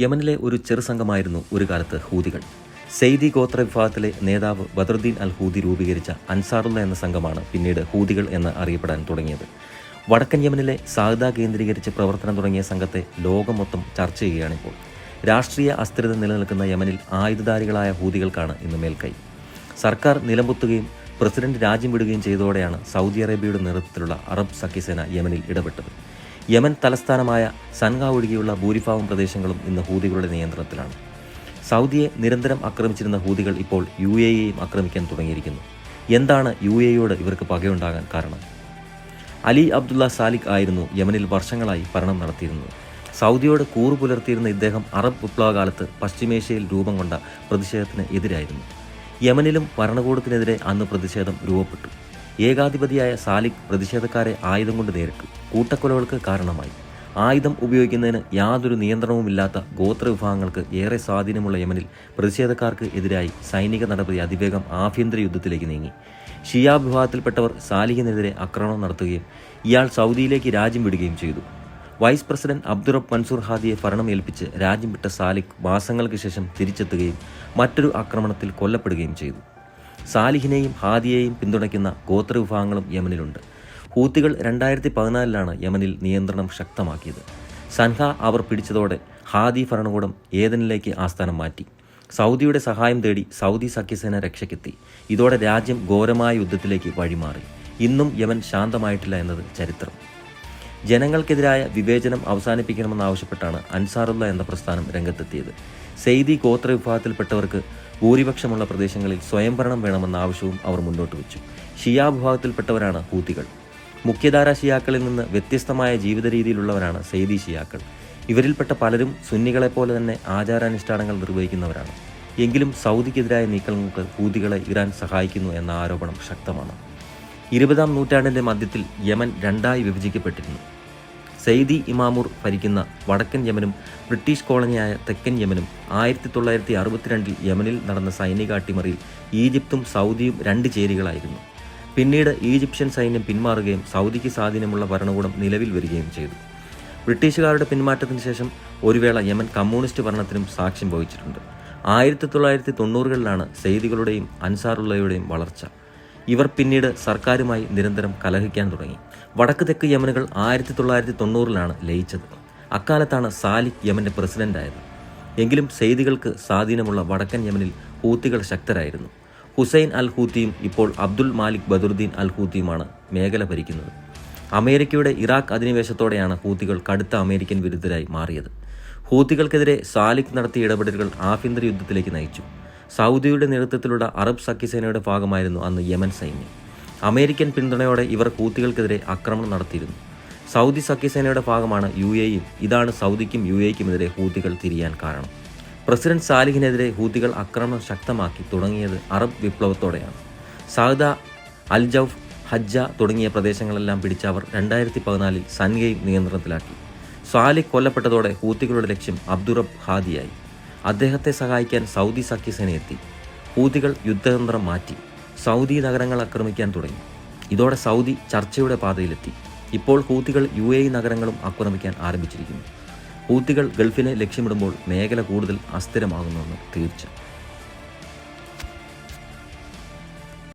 യമനിലെ ഒരു ചെറുസംഘമായിരുന്നു ഒരു കാലത്ത് ഹൂതികൾ. സെയ്ദി ഗോത്ര വിഭാഗത്തിലെ നേതാവ് ബദറുദ്ദീൻ അൽ ഹൂദി രൂപീകരിച്ച അൻസാറുള്ള എന്ന സംഘമാണ് പിന്നീട് ഹൂതികൾ എന്ന് അറിയപ്പെടാൻ തുടങ്ങിയത്. വടക്കൻ യമനിലെ സാഹിത കേന്ദ്രീകരിച്ച് പ്രവർത്തനം തുടങ്ങിയ സംഘത്തെ ലോകം മൊത്തം ചർച്ച ചെയ്യുകയാണിപ്പോൾ. രാഷ്ട്രീയ അസ്ഥിരത നിലനിൽക്കുന്ന യമനിൽ ആയുധധാരികളായ ഹൂതികൾക്കാണ് ഇന്ന് മേൽക്കൈ. സർക്കാർ നിലംപൊത്തുകയും പ്രസിഡന്റ് രാജ്യം വിടുകയും ചെയ്തതോടെയാണ് സൗദി അറേബ്യയുടെ നേതൃത്വത്തിലുള്ള അറബ് സഖ്യസേന യമനിൽ ഇടപെട്ടത്. യമൻ തലസ്ഥാനമായ സൻഗ ഒഴികെയുള്ള ഭൂരിഭാഗം പ്രദേശങ്ങളും ഇന്ന് ഹൂതികളുടെ നിയന്ത്രണത്തിലാണ്. സൗദിയെ നിരന്തരം ആക്രമിച്ചിരുന്ന ഹൂതികൾ ഇപ്പോൾ യു എ ഇയെയും ആക്രമിക്കാൻ തുടങ്ങിയിരിക്കുന്നു. എന്താണ് യു എയോട് ഇവർക്ക് പകയുണ്ടാകാൻ കാരണം? അലി അബ്ദുള്ള സാലിഖ് ആയിരുന്നു യമനിൽ വർഷങ്ങളായി ഭരണം നടത്തിയിരുന്നത്. സൗദിയോട് കൂറു പുലർത്തിയിരുന്ന ഇദ്ദേഹം അറബ് വിപ്ലവകാലത്ത് പശ്ചിമേഷ്യയിൽ രൂപം കൊണ്ട പ്രതിഷേധത്തിന് എതിരായിരുന്നു. യമനിലും ഭരണകൂടത്തിനെതിരെ അന്ന് പ്രതിഷേധം രൂപപ്പെട്ടു. ഏകാധിപതിയായ സാലിഖ് പ്രതിഷേധക്കാരെ ആയുധം കൊണ്ട് നേരിട്ടു. കൂട്ടക്കൊലകൾക്ക് കാരണമായി. ആയുധം ഉപയോഗിക്കുന്നതിന് യാതൊരു നിയന്ത്രണവുമില്ലാത്ത ഗോത്ര വിഭാഗങ്ങൾക്ക് ഏറെ സ്വാധീനമുള്ള യമനിൽ പ്രതിഷേധക്കാർക്ക് എതിരായി സൈനിക നടപടി അതിവേഗം ആഭ്യന്തര യുദ്ധത്തിലേക്ക് നീങ്ങി. ഷിയാ വിഭാഗത്തിൽപ്പെട്ടവർ സാലിഹിനെതിരെ ആക്രമണം നടത്തുകയും ഇയാൾ സൗദിയിലേക്ക് രാജ്യം വിടുകയും ചെയ്തു. വൈസ് പ്രസിഡന്റ് അബ്ദുറബ് മൻസൂർ ഹാദിയെ ഭരണം ഏൽപ്പിച്ച് രാജ്യം വിട്ട സാലിഖ് മാസങ്ങൾക്ക് ശേഷം തിരിച്ചെത്തുകയും മറ്റൊരു ആക്രമണത്തിൽ കൊല്ലപ്പെടുകയും ചെയ്തു. സാലിഹിനെയും ഹാദിയെയും പിന്തുണയ്ക്കുന്ന ഗോത്രവിഭാഗങ്ങളും യമനിലുണ്ട്. ഹൂത്തികൾ രണ്ടായിരത്തി പതിനാലിലാണ് യമനിൽ നിയന്ത്രണം ശക്തമാക്കിയത്. സൻഹ അവർ പിടിച്ചതോടെ ഹാദി ഭരണകൂടം ഏതനിലേക്ക് ആസ്ഥാനം മാറ്റി. സൗദിയുടെ സഹായം തേടി സൗദി സഖ്യസേന രക്ഷയ്ക്കെത്തി. ഇതോടെ രാജ്യം ഘോരമായ യുദ്ധത്തിലേക്ക് വഴിമാറി. ഇന്നും യമൻ ശാന്തമായിട്ടില്ല എന്നത് ചരിത്രം. ജനങ്ങൾക്കെതിരായ വിവേചനം അവസാനിപ്പിക്കണമെന്നാവശ്യപ്പെട്ടാണ് അൻസാറുള്ള എന്ന പ്രസ്ഥാനം രംഗത്തെത്തിയത്. സെയ്ദി ഗോത്ര വിഭാഗത്തിൽപ്പെട്ടവർക്ക് ഭൂരിപക്ഷമുള്ള പ്രദേശങ്ങളിൽ സ്വയംഭരണം വേണമെന്ന ആവശ്യവും അവർ മുന്നോട്ട് വച്ചു. ഷിയാ വിഭാഗത്തിൽപ്പെട്ടവരാണ് ഹൂത്തികൾ. മുഖ്യധാരാ ഷിയാക്കളിൽ നിന്ന് വ്യത്യസ്തമായ ജീവിത രീതിയിലുള്ളവരാണ് സെയ്ദി ഷിയാക്കൾ. ഇവരിൽപ്പെട്ട പലരും സുന്നികളെപ്പോലെ തന്നെ ആചാരാനുഷ്ഠാനങ്ങൾ നിർവഹിക്കുന്നവരാണ്. എങ്കിലും സൗദിക്കെതിരായ നീക്കങ്ങൾക്ക് ഹൂതികളെ ഇറാൻ സഹായിക്കുന്നു എന്ന ആരോപണം ശക്തമാണ്. ഇരുപതാം നൂറ്റാണ്ടിന്റെ മധ്യത്തിൽ യമൻ രണ്ടായി വിഭജിക്കപ്പെട്ടിരുന്നു. സെയ്ദി ഇമാമൂർ ഭരിക്കുന്ന വടക്കൻ യമനും ബ്രിട്ടീഷ് കോളനിയായ തെക്കൻ യമനും ആയിരത്തി തൊള്ളായിരത്തി അറുപത്തിരണ്ടിൽ യമനിൽ നടന്ന സൈനിക അട്ടിമറിയിൽ ഈജിപ്തും സൗദിയും രണ്ട് ചേരികളായിരുന്നു. പിന്നീട് ഈജിപ്ഷ്യൻ സൈന്യം പിന്മാറുകയും സൗദിക്ക് സ്വാധീനമുള്ള ഭരണകൂടം നിലവിൽ വരികയും ചെയ്തു. ബ്രിട്ടീഷുകാരുടെ പിന്മാറ്റത്തിന് ശേഷം ഒരു വേള യമൻ കമ്മ്യൂണിസ്റ്റ് ഭരണത്തിനും സാക്ഷ്യം വഹിച്ചിട്ടുണ്ട്. ആയിരത്തി തൊള്ളായിരത്തി തൊണ്ണൂറുകളിലാണ് സെയ്ദികളുടെയും അൻസാറുള്ളയുടെയും വളർച്ച. ഇവർ പിന്നീട് സർക്കാരുമായി നിരന്തരം കലഹിക്കാൻ തുടങ്ങി. വടക്ക് തെക്ക് യമനുകൾ ആയിരത്തി തൊള്ളായിരത്തി തൊണ്ണൂറിലാണ് ലയിച്ചത്. അക്കാലത്താണ് സാലിഖ് യമന്റെ പ്രസിഡന്റായത്. എങ്കിലും സെയ്ദികൾക്ക് സ്വാധീനമുള്ള വടക്കൻ യമനിൽ ഹൂത്തികൾ ശക്തരായിരുന്നു. ഹുസൈൻ അൽ ഹൂത്തിയും ഇപ്പോൾ അബ്ദുൽ മാലിക് ബദറുദ്ദീൻ അൽ ഹൂത്തിയുമാണ് മേഖല ഭരിക്കുന്നത്. അമേരിക്കയുടെ ഇറാഖ് അധിനിവേശത്തോടെയാണ് ഹൂത്തികൾ കടുത്ത അമേരിക്കൻ വിരുദ്ധരായി മാറിയത്. ഹൂത്തികൾക്കെതിരെ സാലിഖ് നടത്തിയ ഇടപെടലുകൾ ആഭ്യന്തര യുദ്ധത്തിലേക്ക് നയിച്ചു. സൗദിയുടെ നേതൃത്വത്തിലുള്ള അറബ് സഖ്യസേനയുടെ ഭാഗമായിരുന്നു അന്ന് യമൻ സൈന്യം. അമേരിക്കൻ പിന്തുണയോടെ ഇവർ കൂത്തികൾക്കെതിരെ ആക്രമണം നടത്തിയിരുന്നു. സൗദി സഖ്യസേനയുടെ ഭാഗമാണ് യു എയും ഇതാണ് സൗദിക്കും യു എക്കുമെതിരെ ഹൂത്തികൾ തിരിയാൻ കാരണം. പ്രസിഡന്റ് സാലിഹിനെതിരെ ഹൂത്തികൾ ആക്രമണം ശക്തമാക്കി തുടങ്ങിയത് അറബ് വിപ്ലവത്തോടെയാണ്. സൗദ അൽജൌഫ് ഹജ്ജ തുടങ്ങിയ പ്രദേശങ്ങളെല്ലാം പിടിച്ച അവർ രണ്ടായിരത്തി പതിനാലിൽ സൻഗയും നിയന്ത്രണത്തിലാക്കി. സാലിഖ് കൊല്ലപ്പെട്ടതോടെ ഹൂത്തികളുടെ ലക്ഷ്യം അബ്ദുറബ് ഹാദിയായി. അദ്ദേഹത്തെ സഹായിക്കാൻ സൗദി സഖ്യസേന എത്തി ഹൂതികൾ യുദ്ധതന്ത്രം മാറ്റി. സൗദി നഗരങ്ങൾ ആക്രമിക്കാൻ തുടങ്ങി. ഇതോടെ സൗദി ചർച്ചയുടെ പാതയിലെത്തി. ഇപ്പോൾ ഹൂതികൾ യു എ നഗരങ്ങളും ആക്രമിക്കാൻ ആരംഭിച്ചിരിക്കുന്നു. ഹൂത്തികൾ ഗൾഫിനെ ലക്ഷ്യമിടുമ്പോൾ മേഖല കൂടുതൽ അസ്ഥിരമാകുന്നുവെന്ന് തീർച്ച.